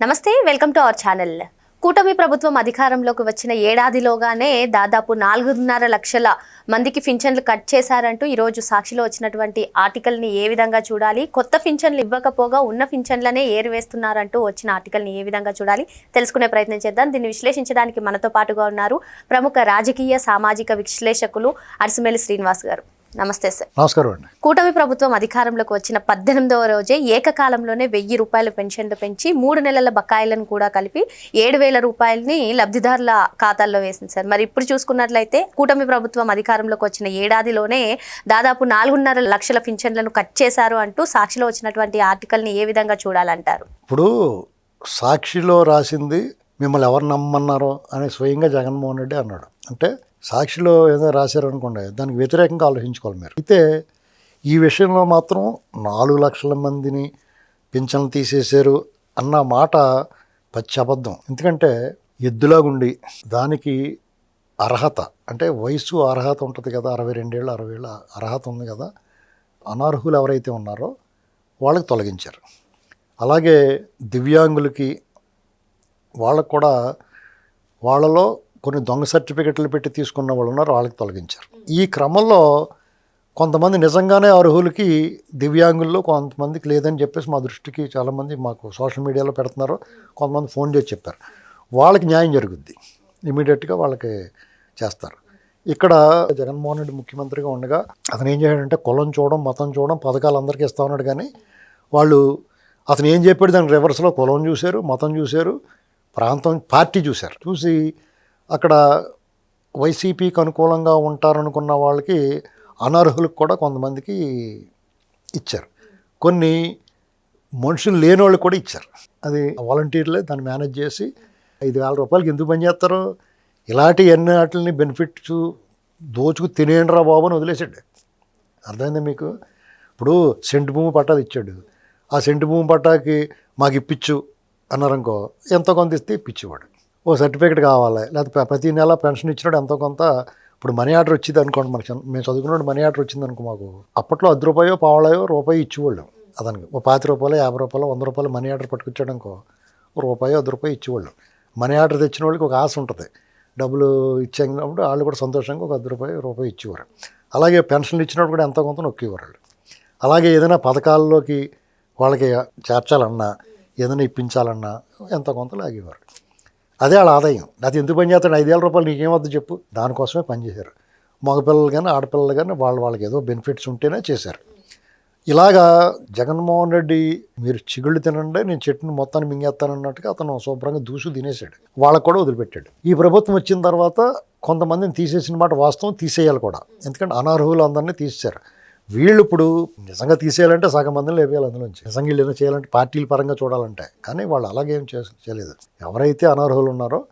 నమస్తే welcome to our channel. కూటమి ప్రభుత్వం అధికారంలోకి వచ్చిన ఏడాదిలోగానే దాదాపు నాలుగున్నర లక్షల మందికి పింఛన్లు కట్ చేశారంటూ ఈరోజు సాక్షిలో వచ్చినటువంటి ఆర్టికల్ని ఏ విధంగా చూడాలి కొత్త పింఛన్లు ఇవ్వకపోగా ఉన్న పింఛన్లనే ఏరివేస్తున్నారంటూ వచ్చిన ఆర్టికల్ని ఏ విధంగా చూడాలి తెలుసుకునే ప్రయత్నం చేద్దాం. దీన్ని విశ్లేషించడానికి మనతో పాటుగా ఉన్నారు ప్రముఖ రాజకీయ సామాజిక విశ్లేషకులు అరిసిమేలి శ్రీనివాస్ గారు. నమస్తే సార్. నమస్కారం అండి. కూటమి ప్రభుత్వం అధికారంలోకి వచ్చిన పద్దెనిమిదవ రోజే ఏకకాలంలోనే వెయ్యి రూపాయల పెన్షన్లు పెంచి మూడు నెలల బకాయిలను కూడా కలిపి ఏడు వేల రూపాయలని లబ్ధిదారుల ఖాతాల్లో వేసింది సార్. మరి ఇప్పుడు చూసుకున్నట్లయితే కూటమి ప్రభుత్వం అధికారంలోకి వచ్చిన ఏడాదిలోనే దాదాపు నాలుగున్నర లక్షల పింఛన్లను కట్ చేశారు అంటూ సాక్షిలో వచ్చినటువంటి ఆర్టికల్ని ఏ విధంగా చూడాలంటారు? ఇప్పుడు సాక్షిలో రాసింది మిమ్మల్ని ఎవరు నమ్మన్నారో అని స్వయంగా జగన్మోహన్ రెడ్డి అన్నాడు. అంటే సాక్షిలో ఏదో రాశారు అనుకోండి దానికి వ్యతిరేకంగా ఆలోచించుకోవాలి మీరు. అయితే ఈ విషయంలో మాత్రం నాలుగు లక్షల మందిని పింఛన్లు తీసేశారు అన్న మాట పచ్చి అబద్ధం. ఎందుకంటే ఎద్దులాగుండి దానికి అర్హత అంటే వయసు అర్హత ఉంటుంది కదా అరవై రెండేళ్ళు అరవై ఏళ్ళ అర్హత ఉంది కదా అనర్హులు ఎవరైతే ఉన్నారో వాళ్ళకి తొలగించారు. అలాగే దివ్యాంగులకి వాళ్ళకు కూడా వాళ్ళలో కొన్ని దొంగ సర్టిఫికెట్లు పెట్టి తీసుకున్న వాళ్ళు ఉన్నారు వాళ్ళకి తొలగించారు. ఈ క్రమంలో కొంతమంది నిజంగానే అర్హులకి దివ్యాంగుల్లో కొంతమందికి లేదని చెప్పేసి మా దృష్టికి చాలామంది మాకు సోషల్ మీడియాలో పెడుతున్నారు. కొంతమంది ఫోన్ చేసి చెప్పారు. వాళ్ళకి న్యాయం జరుగుద్ది. ఇమీడియట్గా వాళ్ళకి చేస్తారు. ఇక్కడ జగన్మోహన్ రెడ్డి ముఖ్యమంత్రిగా ఉండగా అతను ఏం చేశాడంటే కులం చూడడం మతం చూడడం పథకాలు అందరికీ ఇస్తా ఉన్నాడు కానీ వాళ్ళు అతను ఏం చెప్పాడు? దాని రివర్స్లో కులం చూశారు మతం చూశారు ప్రాంతం పార్టీ చూశారు. చూసి అక్కడ వైసీపీకి అనుకూలంగా ఉంటారనుకున్న వాళ్ళకి అనర్హులకు కూడా కొంతమందికి ఇచ్చారు. కొన్ని మనుషులు లేని వాళ్ళు కూడా ఇచ్చారు. అది వాలంటీర్లే దాన్ని మేనేజ్ చేసి ఐదు వేల రూపాయలకి ఎందుకు పని చేస్తారు? ఇలాంటి ఎన్ని వాటిని బెనిఫిట్స్ దోచుకు తినేయండిరా బాబు అని వదిలేసాడు అర్థమైందా మీకు? ఇప్పుడు సెంటు భూమి పట్టాది ఇచ్చాడు. ఆ సెంటు భూమి పట్టాకి మాకు ఇప్పించు అన్నారనుకో ఎంతో కొంత ఇస్తే ఇప్పించేవాడు ఓ సర్టిఫికేట్ కావాలి. లేకపోతే ప్రతి నెల పెన్షన్ ఇచ్చినాడు ఎంతో కొంత ఇప్పుడు మనీ ఆర్డర్ వచ్చింది అనుకోండి మనకి మేము చదువుకున్నప్పుడు మనీ ఆర్డర్ వచ్చింది అనుకో మాకు. అప్పట్లో అర్ధ రూపాయో పావళయో రూపాయి ఇచ్చేవాళ్ళం అతనికి. ఓ పాతి రూపాయలు యాభై రూపాయలు వంద రూపాయలు మనీ ఆర్డర్ పట్టుకొచ్చాడు అనుకో రూపాయో రూపాయి అర్ధ రూపాయి ఇచ్చేవాళ్ళు. మనీ ఆర్డర్ తెచ్చిన వాళ్ళకి ఒక ఆశ ఉంటుంది. డబ్బులు ఇచ్చేటప్పుడు వాళ్ళు కూడా సంతోషంగా ఒక అర్ధ రూపాయి రూపాయి ఇచ్చేవారు. అలాగే పెన్షన్లు ఇచ్చినప్పుడు కూడా ఎంతో కొంత నొక్కేవారు వాళ్ళు. అలాగే ఏదైనా పథకాల్లోకి వాళ్ళకి చేర్చాలన్నా ఏదైనా ఇప్పించాలన్నా ఎంతో కొంత లాగేవారు. అదే వాళ్ళ ఆదాయం. అది ఎందుకు పని చేస్తాడు? ఐదు వేల రూపాయలు నీకేమవుతుంది చెప్పు. దానికోసమే పనిచేశారు మగపిల్లలు కానీ ఆడపిల్లలు కానీ వాళ్ళు వాళ్ళకి ఏదో బెనిఫిట్స్ ఉంటేనే చేశారు. ఇలాగా జగన్మోహన్ రెడ్డి మీరు చిగుళ్ళు తినండి నేను చెట్టుని మొత్తాన్ని మింగేస్తానన్నట్టుగా అతను శుభ్రంగా దూసు తినేశాడు. వాళ్ళకు కూడా వదిలిపెట్టాడు. ఈ ప్రభుత్వం వచ్చిన తర్వాత కొంతమందిని తీసేసిన మాట వాస్తవం తీసేయాలి కూడా. ఎందుకంటే అనర్హులు అందరినీ తీసేశారు. వీళ్ళు ఇప్పుడు నిజంగా తీసేయాలంటే సగం మందిని లేపేయాలి అందులోంచి. నిజంగా వీళ్ళు ఏదో చేయాలంటే పార్టీల పరంగా చూడాలంటే. కానీ వాళ్ళు అలాగేం చేస చేయలేదు. ఎవరైతే అనర్హులు ఉన్నారో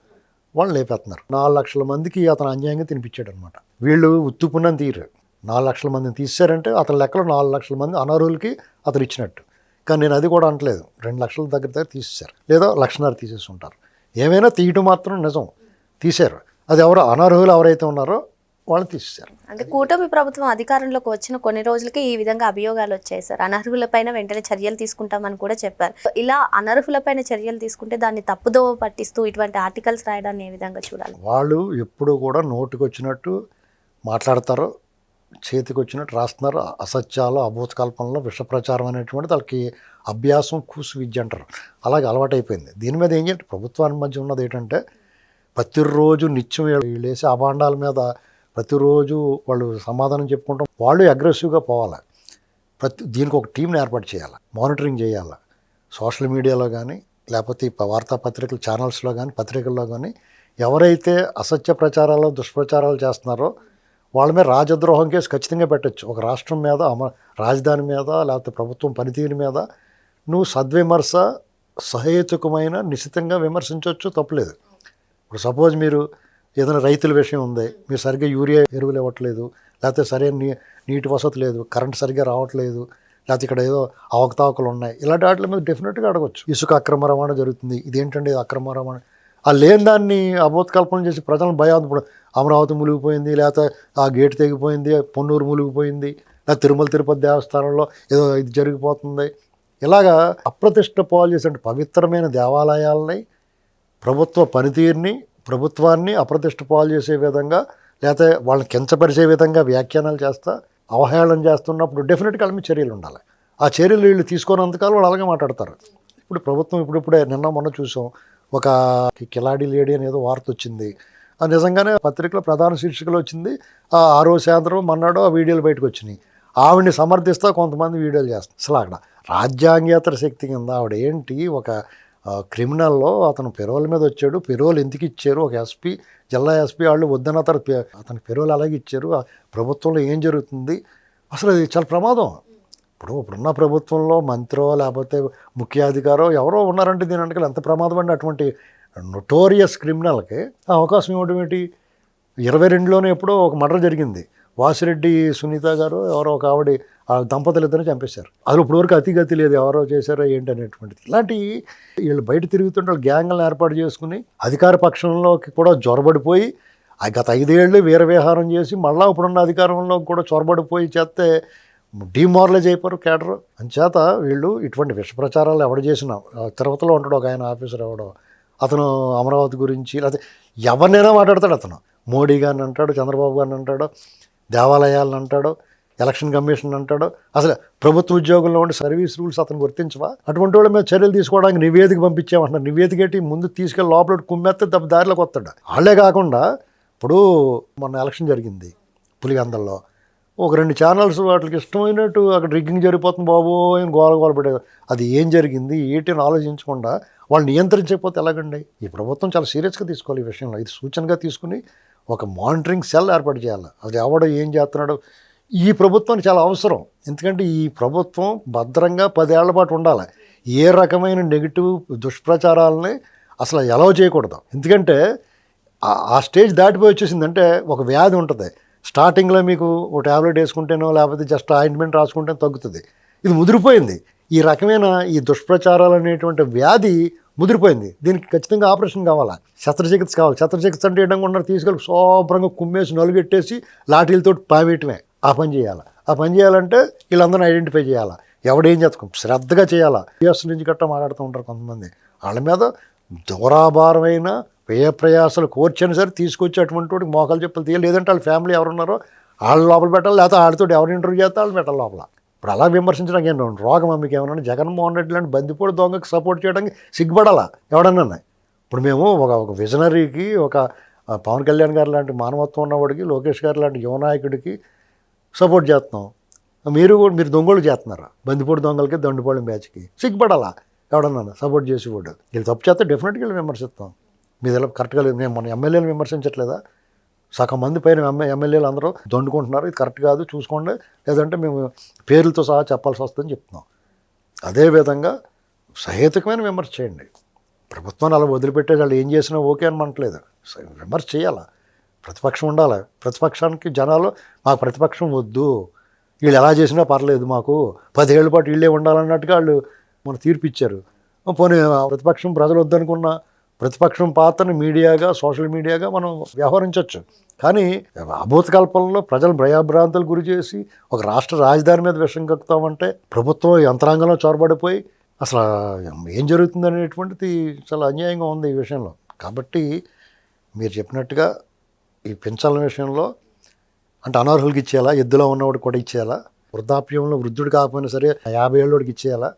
వాళ్ళు లేపేస్తున్నారు నాలుగు లక్షల మందికి అతను అన్యాయంగా తినిపించాడు అనమాట వీళ్ళు ఉత్తుపున్నని తీరు. నాలుగు లక్షల మందిని తీసారంటే అతని లెక్కలో నాలుగు లక్షల మంది అనర్హులకి అతను ఇచ్చినట్టు. కానీ నేను అది కూడా అనట్లేదు. రెండు లక్షల దగ్గర దగ్గర తీసేశారు. లేదా లక్షన్నర తీసేసి ఉంటారు. ఏమైనా తీయటం మాత్రం నిజం. తీశారు. అది ఎవరు అనర్హులు ఎవరైతే ఉన్నారో వాళ్ళు తీసేశారు అంటే కూటమి ప్రభుత్వం అధికారంలోకి వచ్చిన కొన్ని రోజులకి ఈ విధంగా అభియోగాలు వచ్చాయి సార్. అనర్హులపైన వెంటనే చర్యలు తీసుకుంటామని కూడా చెప్పారు. ఇలా అనర్హులపైన చర్యలు తీసుకుంటే దాన్ని తప్పుదోవ పట్టిస్తూ ఇటువంటి ఆర్టికల్స్ రాయడాన్ని ఏ విధంగా చూడాలి? వాళ్ళు ఎప్పుడు కూడా నోటికి వచ్చినట్టు మాట్లాడతారు చేతికి వచ్చినట్టు రాస్తున్నారు. అసత్యాలు అభూత కల్పనలు విష ప్రచారం అనేటువంటి వాళ్ళకి అభ్యాసం కూసు విద్య అంటారు. అలాగే అలవాటైపోయింది. దీని మీద ఏం చేయాలి? ప్రభుత్వానికి మధ్య ఉన్నది ఏంటంటే ప్రతిరోజు నిత్యం వీళ్ళు వేసే అభాండాల మీద ప్రతిరోజు వాళ్ళు సమాధానం చెప్పుకుంటాం. వాళ్ళు అగ్రెసివ్గా పోవాలి? ప్రతి దీనికి ఒక టీంని ఏర్పాటు చేయాలి? మానిటరింగ్ చేయాలి? సోషల్ మీడియాలో కానీ లేకపోతే వార్తాపత్రికలు వార్తాపత్రికల ఛానల్స్లో కానీ పత్రికల్లో కానీ ఎవరైతే అసత్య ప్రచారాలు దుష్ప్రచారాలు చేస్తున్నారో వాళ్ళ మీద రాజద్రోహం కేసు ఖచ్చితంగా పెట్టచ్చు. ఒక రాష్ట్రం మీద అమ రాజధాని మీద లేకపోతే ప్రభుత్వం పనితీరు మీద నువ్వు సద్విమర్శ సహేతుకమైన నిశితంగా విమర్శించవచ్చు తప్పలేదు. ఇప్పుడు సపోజ్ మీరు ఏదైనా రైతుల విషయం ఉంది. మీరు సరిగ్గా యూరియా ఎరువులు ఇవ్వట్లేదు. లేకపోతే సరైన నీ నీటి వసతి లేదు. కరెంట్ సరిగ్గా రావట్లేదు. లేకపోతే ఇక్కడ ఏదో అవకతవకలు ఉన్నాయి. ఇలాంటి వాటి మీద డెఫినెట్గా అడగచ్చు. ఇసుక అక్రమ రవాణా జరుగుతుంది. ఇదేంటండి ఇది అక్రమ రవాణా? ఆ లేని దాన్ని అబోత్కల్పన చేసి ప్రజలను భయం అమరావతి మునిగిపోయింది. లేకపోతే ఆ గేట్ తెగిపోయింది. పొన్నూరు మునిగిపోయింది. లేదా తిరుమల తిరుపతి దేవస్థానంలో ఏదో ఇది జరిగిపోతుంది. ఇలాగా అప్రతిష్ట పాలు చేసే పవిత్రమైన దేవాలయాలని ప్రభుత్వ పనితీరుని ప్రభుత్వాన్ని అప్రతిష్ట పాలు చేసే విధంగా లేకపోతే వాళ్ళని కించపరిచే విధంగా వ్యాఖ్యానాలు చేస్తా అవహేళన చేస్తున్నప్పుడు డెఫినెట్గా వాళ్ళ చర్యలు ఉండాలి. ఆ చర్యలు వీళ్ళు తీసుకున్నంతకాలం వాళ్ళు అలాగే మాట్లాడతారు. ఇప్పుడు ప్రభుత్వం ఇప్పుడిప్పుడే నిన్న మొన్న చూసాం ఒక కిలాడి లేడీ అని ఏదో వార్త వచ్చింది. అది నిజంగానే పత్రికలో ప్రధాన శీర్షికలు వచ్చింది ఆ రోజు సాయంత్రం మన్నాడు ఆ వీడియోలు బయటకు వచ్చినాయి. ఆవిడని సమర్థిస్తా కొంతమంది వీడియోలు చేస్తారు అసలు అక్కడ రాజ్యాంగేతర శక్తి కింద ఆవిడ ఏంటి ఒక క్రిమినల్లో అతను పెరోల్ మీద వచ్చాడు. పెరోల్ ఎందుకు ఇచ్చారు? ఒక ఎస్పీ జిల్లా ఎస్పీ వాళ్ళు వద్దన్న అతను అతను పెరోల్ అలాగే ఇచ్చారు. ఆ ప్రభుత్వంలో ఏం జరుగుతుంది? అసలు అది చాలా ప్రమాదం. ఇప్పుడు ఇప్పుడున్న ప్రభుత్వంలో మంత్రో లేకపోతే ముఖ్యాధికారో ఎవరో ఉన్నారంటే దీని వెనకాల ఎంత ప్రమాదం అండి అటువంటి నొటోరియస్ క్రిమినల్కి ఆ అవకాశం ఇవ్వడం ఏంటి? ఇరవై రెండులోనే ఎప్పుడో ఒక మర్డర్ జరిగింది. వాసిరెడ్డి సునీత గారు ఎవరో ఒక ఆవిడ ఆ దంపతులు ఇద్దరు చంపేశారు. అసలు ఇప్పుడు వరకు అతిగతి లేదు ఎవరో చేశారో ఏంటి అనేటువంటిది. ఇలాంటి వీళ్ళు బయట తిరుగుతుంటే వాళ్ళు గ్యాంగ్లను ఏర్పాటు చేసుకుని అధికార పక్షంలోకి కూడా జ్వరబడిపోయి ఆ గత ఐదేళ్ళు వీరవిహారం చేసి మళ్ళీ ఇప్పుడున్న అధికారంలో కూడా చొరబడిపోయి చేస్తే డిమారలైజ్ అయిపోయారు కేడర్ అంచేత వీళ్ళు ఇటువంటి విష ప్రచారాలు ఎవడు చేసినా తిరుపతిలో ఉంటాడు ఒక ఆయన ఆఫీసర్ ఎవడో అతను అమరావతి గురించి లేకపోతే ఎవరినైనా మాట్లాడతాడు అతను. మోడీ గారిని అంటాడు చంద్రబాబు గారిని అంటాడు దేవాలయాలను అంటాడు ఎలక్షన్ కమిషన్ అంటాడు అసలు ప్రభుత్వ ఉద్యోగంలో ఉండే సర్వీస్ రూల్స్ అతను గుర్తించవా అటువంటి వాళ్ళ మీద చర్యలు తీసుకోవడానికి నివేదిక పంపించామంటున్నారు. నివేదిక ఏంటి? ముందు తీసుకెళ్ళి లోపల కుమ్మెత్తే దెబ్బ దారిలోకి వస్తాడు. వాళ్ళే కాకుండా ఇప్పుడు మొన్న ఎలక్షన్ జరిగింది పులివెందల్లో. ఒక రెండు ఛానల్స్ వాటికి ఇష్టమైనట్టు అక్కడ రిగ్గింగ్ జరిగిపోతుంది బాబు అని గోల గోల పెట్టారు అది ఏం జరిగింది? ఏంటి అని ఆలోచించకుండా వాళ్ళు నియంత్రించకపోతే ఎలాగండి? ఈ ప్రభుత్వం చాలా సీరియస్గా తీసుకోవాలి ఈ విషయంలో. ఇది సూచనగా తీసుకుని ఒక మానిటరింగ్ సెల్ ఏర్పాటు చేయాలి. అది ఎవడో ఏం చేస్తున్నాడు. ఈ ప్రభుత్వానికి చాలా అవసరం. ఎందుకంటే ఈ ప్రభుత్వం భద్రంగా పదేళ్ళ పాటు ఉండాలి. ఏ రకమైన నెగిటివ్ దుష్ప్రచారాలని అసలు ఎలా చేయకూడదు. ఎందుకంటే ఆ- స్టేజ్ దాటిపోయి వచ్చేసిందంటే ఒక వ్యాధి ఉంటుంది. స్టార్టింగ్లో మీకు ఒక ట్యాబ్లెట్ వేసుకుంటేనో లేకపోతే జస్ట్ ఆయింట్మెంట్ రాసుకుంటే తగ్గుతుంది. ఇది ముదిరిపోయింది. ఈ రకమైన ఈ దుష్ప్రచారాలు అనేటువంటి వ్యాధి ముదిరిపోయింది. దీనికి ఖచ్చితంగా ఆపరేషన్ కావాలా? శస్త్రచికిత్స కావాలి. శస్త్రచికిత్స అంటే ఏంటంటే ఉన్నారు తీసుకెళ్ళి శుభ్రంగా కుమ్మేసి నలుగెట్టేసి లాఠీలతో పావేయటమే ఆ పని చేయాలి? ఆ పని చేయాలంటే వీళ్ళందరినీ ఐడెంటిఫై చేయాలా? ఎవడేం చేస్తాం? శ్రద్ధగా చేయాలా? యూఎస్ నుంచి గట్టా మాట్లాడుతూ ఉంటారు కొంతమంది. వాళ్ళ మీద దూరాభారమైన వ్యయ ప్రయాసాలు కోర్చని సరే తీసుకొచ్చి అటువంటి వాడికి మోకాలు చెప్పలు తీయాలి. లేదంటే వాళ్ళ ఫ్యామిలీ ఎవరున్నారో వాళ్ళు లోపల పెట్టాలి లేకపోతే వాళ్ళతో ఎవరు ఇంటర్వ్యూ చేస్తే వాళ్ళు పెట్టాలి లోపల. ఇప్పుడు అలా విమర్శించడానికి ఏం రోగం మీకు ఏమన్నా జగన్మోహన్ రెడ్డి లాంటి బందిపోడు దొంగకి సపోర్ట్ చేయడానికి సిగ్గుపడాలా? ఎవడన్నా ఇప్పుడు మేము ఒక ఒక విజనరీకి ఒక పవన్ కళ్యాణ్ గారు లాంటి మానవత్వం ఉన్నవాడికి లోకేష్ గారు లాంటి యువనాయకుడికి సపోర్ట్ చేస్తున్నాం. మీరు కూడా మీరు దొంగలు చేస్తున్నారా? బందిపోటు దొంగలకి దండుపాళెం బ్యాచ్కి సిగ్గుపడాలా? ఎవడన్నా సపోర్ట్ చేసి కూడా వీళ్ళు తప్పు చేస్తే డెఫినెట్గా వీళ్ళు విమర్శిస్తాం. మీద కరెక్ట్గా లేదు. మేము మన ఎమ్మెల్యేలు విమర్శించట్లేదా? సగం మంది పైన ఎమ్మెల్యేలు అందరూ దొండుకుంటున్నారు. ఇది కరెక్ట్ కాదు చూసుకోండి. లేదంటే మేము పేర్లతో సహా చెప్పాల్సి వస్తుందని చెప్తున్నాం. అదేవిధంగా సహేతుకమైన విమర్శ చేయండి. ప్రభుత్వాన్ని అలా వదిలిపెట్టే వాళ్ళు ఏం చేసినా ఓకే అని అనట్లేదు విమర్శ చేయాలా? ప్రతిపక్షం ఉండాలి? ప్రతిపక్షానికి జనాలు మాకు ప్రతిపక్షం వద్దు. వీళ్ళు ఎలా చేసినా పర్లేదు మాకు. పదేళ్ళ పాటు వీళ్ళే ఉండాలన్నట్టుగా వాళ్ళు మన తీర్పు ఇచ్చారు. పోనీ ఆ ప్రతిపక్షం ప్రజలు వద్దనుకున్న ప్రతిపక్షం పాత్రను మీడియాగా సోషల్ మీడియాగా మనం వ్యవహరించవచ్చు కానీ అభూతకల్పనలో ప్రజలు భయాభ్రాంతులు గురి చేసి ఒక రాష్ట్ర రాజధాని మీద విషం కక్కుతామంటే ప్రభుత్వం యంత్రాంగంలో చొరబడిపోయి అసలు ఏం జరుగుతుంది అనేటువంటిది చాలా అన్యాయంగా ఉంది ఈ విషయంలో. కాబట్టి మీరు చెప్పినట్టుగా ఈ పెంచాల విషయంలో అంటే అనర్హులకి ఇచ్చేయాలా ఎద్దులో ఉన్నవాడికి కూడా ఇచ్చేయాలా వృద్ధాప్యంలో వృద్ధుడు కాకపోయినా సరే యాభై ఏళ్ళోడికి ఇచ్చేయాలా?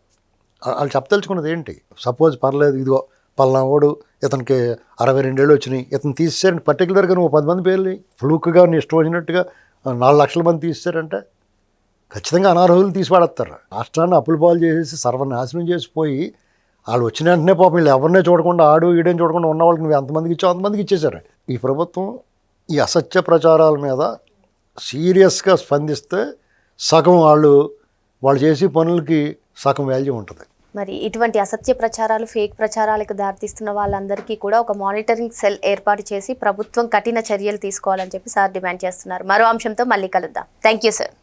వాళ్ళు చెప్పదలుచుకున్నది ఏంటి? సపోజ్ పర్లేదు ఇదిగో పలానావాడు ఇతనికి అరవై రెండేళ్ళు వచ్చినాయి. ఇతను తీసేసారని పర్టికులర్గా నువ్వు పది మంది పేర్లు ఫ్లూక్గా నీ ఇష్టం వచ్చినట్టుగా నాలుగు లక్షల మంది తీసేశారంటే ఖచ్చితంగా అనార్హులు తీసి పడేస్తారు. రాష్ట్రాన్ని అప్పులు పాలు చేసేసి సర్వనాశనం చేసిపోయి వాళ్ళు వచ్చిన వెంటనే పాపం వీళ్ళు ఎవరినే చూడకుండా ఆడు ఈడని చూడకుండా ఉన్న వాళ్ళకి నువ్వు ఎంతమందికి ఇచ్చావు? అంతమందికి ఇచ్చేశారు. ఈ ప్రభుత్వం ఈ అసత్య ప్రచారాల మీద సీరియస్గా స్పందిస్తే సగం వాళ్ళు వాళ్ళు చేసే పనులకి సగం వాల్యూ ఉంటుంది. మరి ఇటువంటి అసత్య ప్రచారాలు ఫేక్ ప్రచారాలకు దారితీస్తున్న వాళ్ళందరికీ కూడా ఒక మానిటరింగ్ సెల్ ఏర్పాటు చేసి ప్రభుత్వం కఠిన చర్యలు తీసుకోవాలని చెప్పి సార్ డిమాండ్ చేస్తున్నారు. మరో అంశంతో మళ్ళీ కలుద్దాం. Thank you sir